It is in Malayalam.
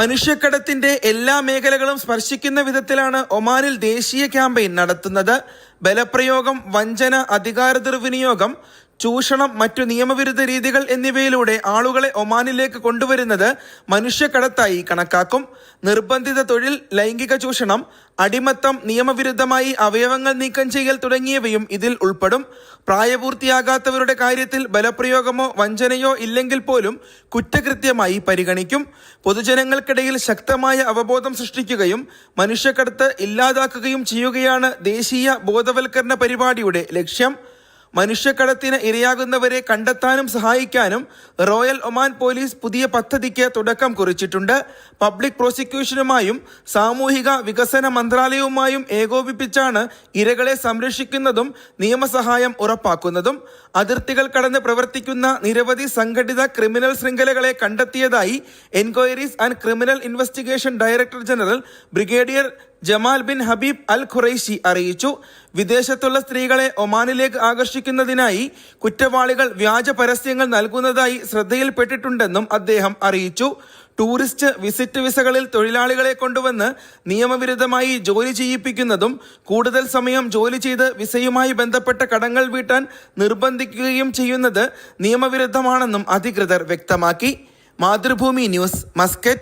മനുഷ്യക്കടത്തിന്റെ എല്ലാ മേഖലകളും സ്പർശിക്കുന്ന വിധത്തിലാണ് ഒമാനിൽ ദേശീയ ക്യാമ്പയിൻ നടത്തുന്നത്. ബലപ്രയോഗം വഞ്ചന അധികാര ദുർവിനിയോഗം ചൂഷണം മറ്റു നിയമവിരുദ്ധ രീതികൾ എന്നിവയിലൂടെ ആളുകളെ ഒമാനിലേക്ക് കൊണ്ടുവരുന്നത് മനുഷ്യക്കടത്തായി കണക്കാക്കും. നിർബന്ധിത തൊഴിൽ ലൈംഗിക ചൂഷണം അടിമത്തം നിയമവിരുദ്ധമായി അവയവങ്ങൾ നീക്കം ചെയ്യൽ തുടങ്ങിയവയും ഇതിൽ ഉൾപ്പെടും. പ്രായപൂർത്തിയാകാത്തവരുടെ കാര്യത്തിൽ ബലപ്രയോഗമോ വഞ്ചനയോ ഇല്ലെങ്കിൽ പോലും കുറ്റകൃത്യമായി പരിഗണിക്കും. പൊതുജനങ്ങൾക്കിടയിൽ ശക്തമായ അവബോധം സൃഷ്ടിക്കുകയും മനുഷ്യക്കടത്ത് ഇല്ലാതാക്കുകയും ചെയ്യുകയാണ് ദേശീയ ബോധവൽക്കരണ പരിപാടിയുടെ ലക്ഷ്യം. മനുഷ്യക്കടത്തിന് ഇരയാകുന്നവരെ കണ്ടെത്താനും സഹായിക്കാനും റോയൽ ഒമാൻ പോലീസ് പുതിയ പദ്ധതിക്ക് തുടക്കം കുറിച്ചിട്ടുണ്ട്. പബ്ലിക് പ്രോസിക്യൂഷനുമായും സാമൂഹിക വികസന മന്ത്രാലയവുമായും ഏകോപിപ്പിച്ചാണ് ഇരകളെ സംരക്ഷിക്കുന്നതും നിയമസഹായം ഉറപ്പാക്കുന്നതും. അതിർത്തികൾ കടന്ന് പ്രവർത്തിക്കുന്ന നിരവധി സംഘടിത ക്രിമിനൽ ശൃംഖലകളെ കണ്ടെത്തിയതായി enquiries and criminal investigation director general brigadier Jamal bin Habib al Quraishi അറിയിച്ചു വിദേശത്തുള്ള സ്ത്രീകളെ ഒമാനിലേക്ക് ആകർഷിക്കുന്നതിനായി കുറ്റവാളികൾ വ്യാജ പരസ്യങ്ങൾ നൽകുന്നതായി ശ്രദ്ധയിൽപ്പെട്ടിട്ടുണ്ടെന്നും അദ്ദേഹം അറിയിച്ചു. ടൂറിസ്റ്റ് വിസിറ്റ് വിസകളിൽ തൊഴിലാളികളെ കൊണ്ടുവന്ന് നിയമവിരുദ്ധമായി ജോലി ചെയ്യിപ്പിക്കുന്നതും കൂടുതൽ സമയം ജോലി ചെയ്ത് വിസയുമായി ബന്ധപ്പെട്ട കടങ്ങൾ വീട്ടാൻ നിർബന്ധിക്കുകയും ചെയ്യുന്നത് നിയമവിരുദ്ധമാണെന്നും അധികൃതർ വ്യക്തമാക്കി. Mathrubhumi news Muscat.